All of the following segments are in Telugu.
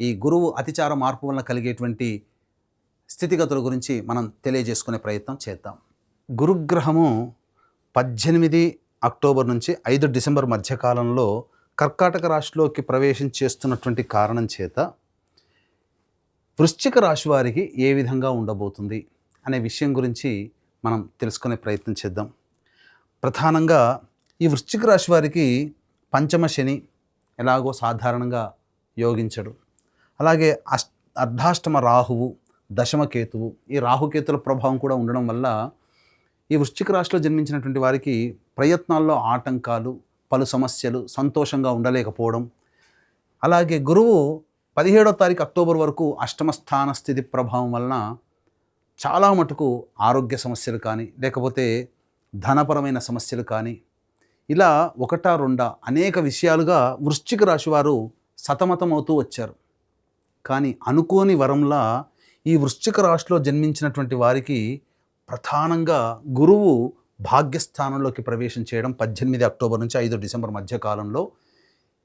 ఈ గురువు అతిచార మార్పు వలన కలిగేటువంటి స్థితిగతుల గురించి మనం తెలియజేసుకునే ప్రయత్నం చేద్దాం. గురుగ్రహము పద్దెనిమిది అక్టోబర్ నుంచి ఐదు డిసెంబర్ మధ్యకాలంలో కర్కాటక రాశిలోకి ప్రవేశం చేస్తున్నటువంటి కారణం చేత వృశ్చిక రాశి వారికి ఏ విధంగా ఉండబోతుంది అనే విషయం గురించి మనం తెలుసుకునే ప్రయత్నం చేద్దాం. ప్రధానంగా ఈ వృశ్చిక రాశి వారికి పంచమ శని ఎలాగో సాధారణంగా యోగించడు. అలాగే అష్ అర్ధాష్టమ రాహువు దశమకేతువు ఈ రాహుకేతుల ప్రభావం కూడా ఉండడం వల్ల ఈ వృశ్చిక రాశిలో జన్మించినటువంటి వారికి ప్రయత్నాల్లో ఆటంకాలు పలు సమస్యలు సంతోషంగా ఉండలేకపోవడం. అలాగే గురువు పదిహేడో తారీఖు అక్టోబర్ వరకు అష్టమ స్థాన స్థితి ప్రభావం వలన చాలా మటుకు ఆరోగ్య సమస్యలు కానీ లేకపోతే ధనపరమైన సమస్యలు కానీ ఇలా ఒకటా రెండా అనేక విషయాలుగా వృశ్చిక రాశి వారు సతమతమవుతూ వచ్చారు. కానీ అనుకోని వరంలా ఈ వృశ్చిక రాశిలో జన్మించినటువంటి వారికి ప్రధానంగా గురువు భాగ్యస్థానంలోకి ప్రవేశం చేయడం పద్దెనిమిది అక్టోబర్ నుంచి ఐదు డిసెంబర్ మధ్య కాలంలో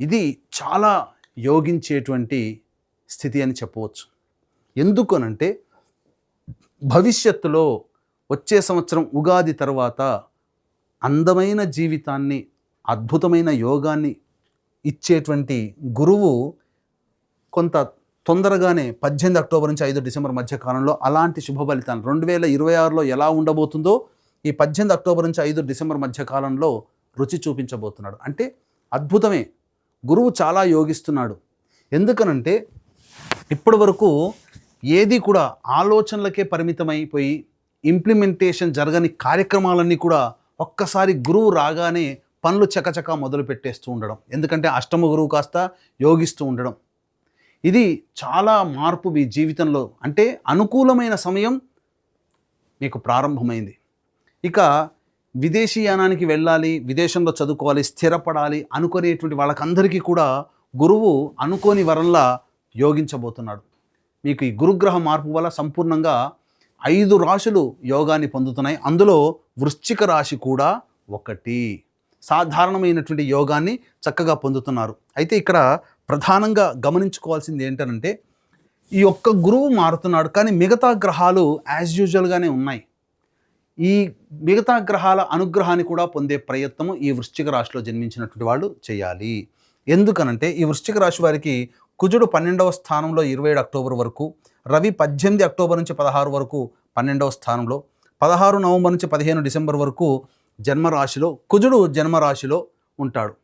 ఇది చాలా యోగించేటువంటి స్థితి అని చెప్పవచ్చు. ఎందుకనంటే భవిష్యత్తులో వచ్చే సంవత్సరం ఉగాది తర్వాత అందమైన జీవితాన్ని అద్భుతమైన యోగాన్ని ఇచ్చేటువంటి గురువు కొంత తొందరగానే పద్దెనిమిది అక్టోబర్ నుంచి ఐదు డిసెంబర్ మధ్య కాలంలో అలాంటి శుభ ఫలితాలు రెండు వేల ఇరవై ఆరులో ఎలా ఉండబోతుందో ఈ పద్దెనిమిది అక్టోబర్ నుంచి ఐదు డిసెంబర్ మధ్య కాలంలో రుచి చూపించబోతున్నాడు. అంటే అద్భుతమే. గురువు చాలా యోగిస్తున్నాడు. ఎందుకనంటే ఇప్పటి వరకు ఏది కూడా ఆలోచనలకే పరిమితమైపోయి ఇంప్లిమెంటేషన్ జరగని కార్యక్రమాలన్నీ కూడా ఒక్కసారి గురువు రాగానే పనులు చకచకా మొదలు పెట్టేస్తూ ఉండడం. ఎందుకంటే అష్టమ గురువు కాస్త యోగిస్తూ ఉండడం. ఇది చాలా మార్పు మీ జీవితంలో. అంటే అనుకూలమైన సమయం మీకు ప్రారంభమైంది. ఇక విదేశీయానానికి వెళ్ళాలి విదేశంలో చదువుకోవాలి స్థిరపడాలి అనుకునేటువంటి వాళ్ళకందరికీ కూడా గురువు అనుకోని వరంలా యోగించబోతున్నాడు. మీకు ఈ గురుగ్రహ మార్పు వల్ల సంపూర్ణంగా ఐదు రాశులు యోగాన్ని పొందుతున్నాయి. అందులో వృశ్చిక రాశి కూడా ఒకటి. సాధారణమైనటువంటి యోగాన్ని చక్కగా పొందుతున్నారు. అయితే ఇక్కడ ప్రధానంగా గమనించుకోవాల్సింది ఏంటనంటే ఈ ఒక్క గురువు మారుతున్నాడు కానీ మిగతా గ్రహాలు యాజ్ యూజువల్గానే ఉన్నాయి. ఈ మిగతా గ్రహాల అనుగ్రహాన్ని కూడా పొందే ప్రయత్నము ఈ వృశ్చిక రాశిలో జన్మించినటువంటి వాళ్ళు చేయాలి. ఎందుకనంటే ఈ వృశ్చిక రాశి వారికి కుజుడు పన్నెండవ స్థానంలో ఇరవై ఏడు అక్టోబర్ వరకు రవి పద్దెనిమిది అక్టోబర్ నుంచి పదహారు వరకు పన్నెండవ స్థానంలో పదహారు నవంబర్ నుంచి పదిహేను డిసెంబర్ వరకు జన్మరాశిలో కుజుడు జన్మరాశిలో ఉంటాడు.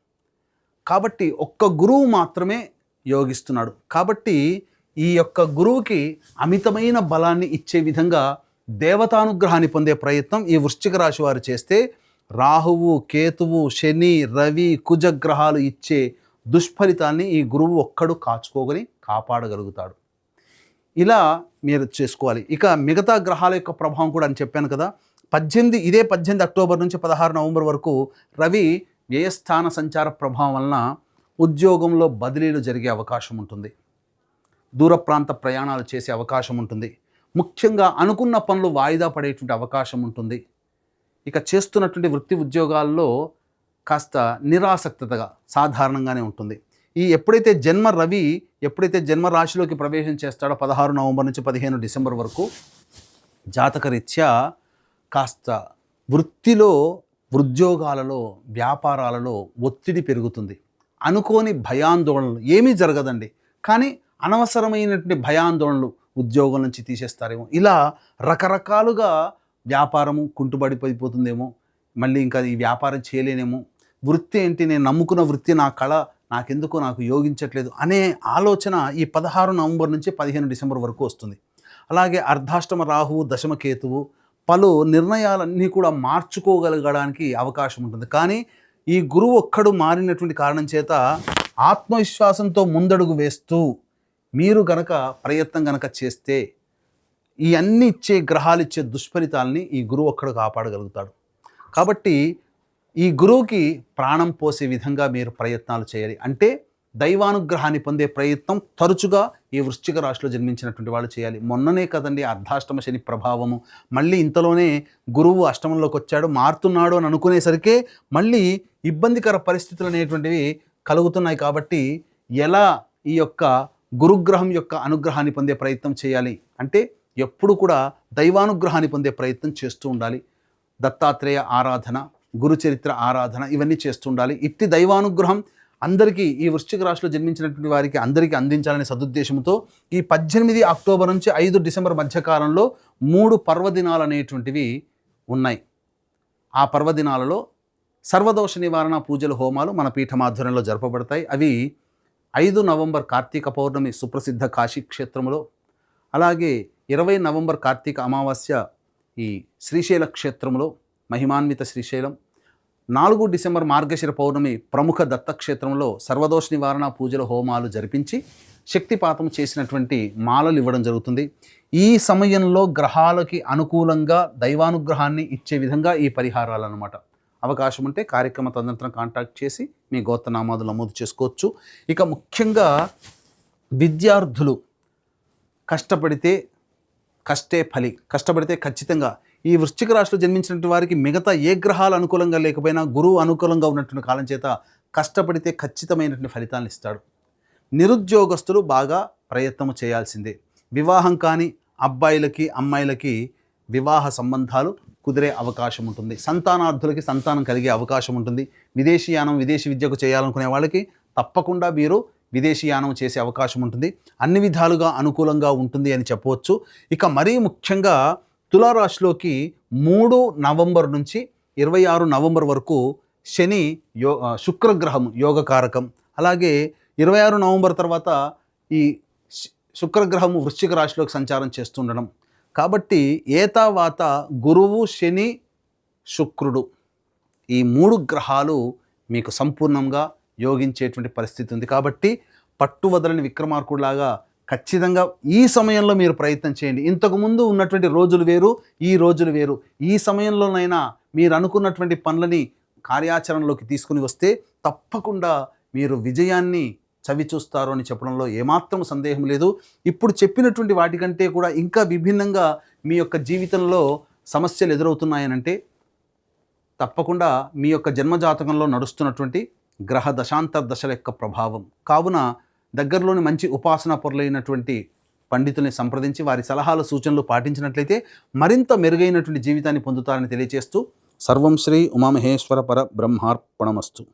కాబట్టి ఒక్క గురువు మాత్రమే యోగిస్తున్నాడు. కాబట్టి ఈ యొక్క గురువుకి అమితమైన బలాన్ని ఇచ్చే విధంగా దేవతానుగ్రహాన్ని పొందే ప్రయత్నం ఈ వృశ్చిక రాశి వారు చేస్తే రాహువు కేతువు శని రవి కుజగ్రహాలు ఇచ్చే దుష్ఫలితాన్ని ఈ గురువు ఒక్కడు కాచుకోగని కాపాడగలుగుతాడు. ఇలా మీరు చేసుకోవాలి. ఇక మిగతా గ్రహాల యొక్క ప్రభావం కూడా అని చెప్పాను కదా. పద్దెనిమిది ఇదే పద్దెనిమిది అక్టోబర్ నుంచి పదహారు నవంబర్ వరకు రవి వ్యయస్థాన సంచార ప్రభావం వలన ఉద్యోగంలో బదిలీలు జరిగే అవకాశం ఉంటుంది. దూర ప్రాంత ప్రయాణాలు చేసే అవకాశం ఉంటుంది. ముఖ్యంగా అనుకున్న పనులు వాయిదా పడేటువంటి అవకాశం ఉంటుంది. ఇక చేస్తున్నటువంటి వృత్తి ఉద్యోగాల్లో కాస్త నిరాసక్తతగా సాధారణంగానే ఉంటుంది. ఈ ఎప్పుడైతే జన్మ రవి ఎప్పుడైతే జన్మ రాశిలోకి ప్రవేశం చేస్తాడో పదహారు నవంబర్ నుంచి పదిహేను డిసెంబర్ వరకు జాతకరీత్యా కాస్త వృత్తిలో ఉద్యోగాలలో వ్యాపారాలలో ఒత్తిడి పెరుగుతుంది. అనుకోని భయాందోళనలు ఏమీ జరగదండి. కానీ అనవసరమైనటువంటి భయాందోళనలు ఉద్యోగం నుంచి తీసేస్తారేమో. ఇలా రకరకాలుగా వ్యాపారము కుంటుబడిపోయిపోతుందేమో. మళ్ళీ ఇంకా ఈ వ్యాపారం చేయలేనేమో. వృత్తి ఏంటి? నేను నమ్ముకున్న వృత్తి నా కళ నాకెందుకు నాకు యోగించట్లేదు అనే ఆలోచన ఈ పదహారు నవంబర్ నుంచి పదిహేను డిసెంబర్ వరకు వస్తుంది. అలాగే అర్ధాష్టమ రాహువు దశమ కేతువు పలు నిర్ణయాలన్నీ కూడా మార్చుకోగలగడానికి అవకాశం ఉంటుంది. కానీ ఈ గురువు ఒక్కడు మారినటువంటి కారణం చేత ఆత్మవిశ్వాసంతో ముందడుగు వేస్తూ మీరు గనక ప్రయత్నం గనక చేస్తే ఈ అన్ని ఇచ్చే గ్రహాలు ఇచ్చే దుష్ఫలితాలని ఈ గురువు ఒక్కడు కాపాడగలుగుతాడు. కాబట్టి ఈ గురువుకి ప్రాణం పోసే విధంగా మీరు ప్రయత్నాలు చేయాలి. అంటే దైవానుగ్రహాన్ని పొందే ప్రయత్నం తరచుగా ఈ వృశ్చిక రాశిలో జన్మించినటువంటి వాళ్ళు చేయాలి. మొన్ననే కదండి అర్ధాష్టమ శని ప్రభావము. మళ్ళీ ఇంతలోనే గురువు అష్టమంలోకి వచ్చాడు మారుతున్నాడు అని అనుకునేసరికే మళ్ళీ ఇబ్బందికర పరిస్థితులు అనేటువంటివి కలుగుతున్నాయి కాబట్టి ఎలా ఈ యొక్క గురుగ్రహం యొక్క అనుగ్రహాన్ని పొందే ప్రయత్నం చేయాలి? అంటే ఎప్పుడు కూడా దైవానుగ్రహాన్ని పొందే ప్రయత్నం చేస్తూ ఉండాలి. దత్తాత్రేయ ఆరాధన గురుచరిత్ర ఆరాధన ఇవన్నీ చేస్తూ ఉండాలి. ఇట్టి దైవానుగ్రహం అందరికీ ఈ వృశ్చిక రాశిలో జన్మించినటువంటి వారికి అందరికీ అందించాలనే సదుద్దేశంతో ఈ పద్దెనిమిది అక్టోబర్ నుంచి ఐదు డిసెంబర్ మధ్యకాలంలో మూడు పర్వదినాలు అనేటువంటివి ఉన్నాయి. ఆ పర్వదినాలలో సర్వదోష నివారణ పూజలు హోమాలు మన పీఠమాధ్వర్యంలో జరపబడతాయి. అవి ఐదు నవంబర్ కార్తీక పౌర్ణమి సుప్రసిద్ధ కాశీ క్షేత్రంలో అలాగే ఇరవై నవంబర్ కార్తీక అమావాస్య ఈ శ్రీశైల క్షేత్రంలో మహిమాన్విత శ్రీశైలం నాలుగు డిసెంబర్ మార్గశిర పౌర్ణమి ప్రముఖ దత్తక్షేత్రంలో సర్వదోష నివారణ పూజల హోమాలు జరిపించి శక్తిపాతం చేసినటువంటి మాలలు ఇవ్వడం జరుగుతుంది. ఈ సమయంలో గ్రహాలకి అనుకూలంగా దైవానుగ్రహాన్ని ఇచ్చే విధంగా ఈ పరిహారాలు అనమాట అవకాశం ఉంటే కార్యక్రమ తదనంతరం కాంటాక్ట్ చేసి మీ గోత్రనామాదులు నమోదు చేసుకోవచ్చు. ఇక ముఖ్యంగా విద్యార్థులు కష్టపడితే కష్టే ఫలి కష్టపడితే ఖచ్చితంగా ఈ వృశ్చిక రాశిలో జన్మించినటువంటి వారికి మిగతా ఏ గ్రహాలు అనుకూలంగా లేకపోయినా గురువు అనుకూలంగా ఉన్నటువంటి కాలం చేత కష్టపడితే ఖచ్చితమైనటువంటి ఫలితాలను ఇస్తాడు. నిరుద్యోగస్తులు బాగా ప్రయత్నం చేయాల్సిందే. వివాహం కాని అబ్బాయిలకి అమ్మాయిలకి వివాహ సంబంధాలు కుదిరే అవకాశం ఉంటుంది. సంతానార్థులకి సంతానం కలిగే అవకాశం ఉంటుంది. విదేశీయానం విదేశీ విద్యకు చేయాలనుకునే వాళ్ళకి తప్పకుండా మీరు విదేశీయానం చేసే అవకాశం ఉంటుంది. అన్ని విధాలుగా అనుకూలంగా ఉంటుంది అని చెప్పవచ్చు. ఇక మరీ ముఖ్యంగా తులారాశిలోకి మూడు నవంబర్ నుంచి ఇరవై ఆరు నవంబర్ వరకు శని యో ఆ, శుక్రగ్రహం యోగకారకం. అలాగే ఇరవై ఆరు నవంబర్ తర్వాత ఈ శుక్రగ్రహం వృశ్చిక రాశిలోకి సంచారం చేస్తుండడం. కాబట్టి ఏతావాత గురువు శని శుక్రుడు ఈ మూడు గ్రహాలు మీకు సంపూర్ణంగా యోగించేటువంటి పరిస్థితి ఉంది. కాబట్టి పట్టు వదలని విక్రమార్కుడిలాగా ఖచ్చితంగా ఈ సమయంలో మీరు ప్రయత్నం చేయండి. ఇంతకుముందు ఉన్నటువంటి రోజులు వేరు ఈ రోజులు వేరు. ఈ సమయంలోనైనా మీరు అనుకున్నటువంటి పనులని కార్యాచరణలోకి తీసుకుని వస్తే తప్పకుండా మీరు విజయాన్ని చవి చూస్తారు అని చెప్పడంలో ఏమాత్రం సందేహం లేదు. ఇప్పుడు చెప్పినటువంటి వాటికంటే కూడా ఇంకా విభిన్నంగా మీ యొక్క జీవితంలో సమస్యలు ఎదురవుతున్నాయనంటే తప్పకుండా మీ యొక్క జన్మజాతకంలో నడుస్తున్నటువంటి గ్రహ దశాంతర దశల యొక్క ప్రభావం. కావున దగ్గరలోని మంచి ఉపాసన పొరలైనటువంటి పండితుల్ని సంప్రదించి వారి సలహాలు సూచనలు పాటించినట్లయితే మరింత మెరుగైనటువంటి జీవితాన్ని పొందుతారని తెలియజేస్తూ సర్వం శ్రీ ఉమామహేశ్వర పర బ్రహ్మార్పణమస్తు.